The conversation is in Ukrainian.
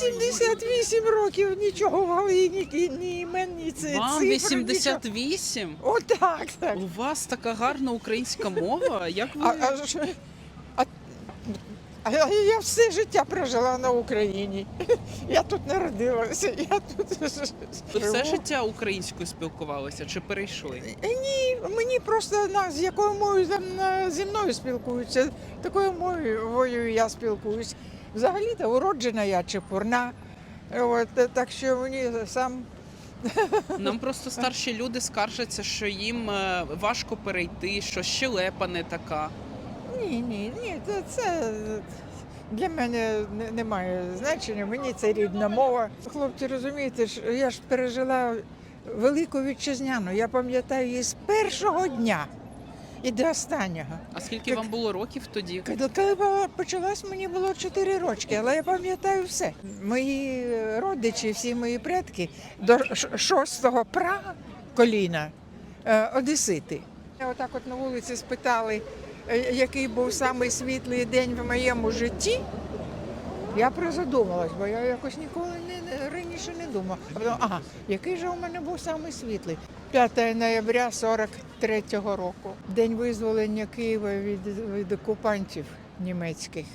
88 років, нічого в голові, ні, ні імен, ні ци- Вам цифр, 88? нічого. Отак, так. У вас така гарна українська мова. Як ви А, а, ж- а, а я все життя прожила на Україні. Я тут народилася, я тут ви все живу. життя українською спілкувалися чи перейшли? Е, Ні, мені просто на, з якою мовою там на- зі мною спілкуються, такою мовою я спілкуюсь. Взагалі-то уроджена я чепурна. От, е, так що мені сам Нам просто старші люди скаржаться, що їм е, важко перейти, що щелепа не така. ні, ні, ні, це, це для мене немає значення. Мені це рідна мова. Хлопці, розумієте, я ж пережила велику вітчизняну. Я пам'ятаю її з першого дня і до останнього. А скільки Так. вам було років тоді? Коли коли почалась, мені було 4 рочки, але я пам'ятаю все. Мої родичі, всі мої предки до шостого пра коліна е, одесити. Отак от на вулиці спитали, е, який був самий світлий день в моєму житті. Я призадумалась, бо я якось ніколи не, раніше не думала. А потім, ага, який же у мене був самий світлий? 5 ноября 43-го року. День визволення Києва від, від окупантів німецьких.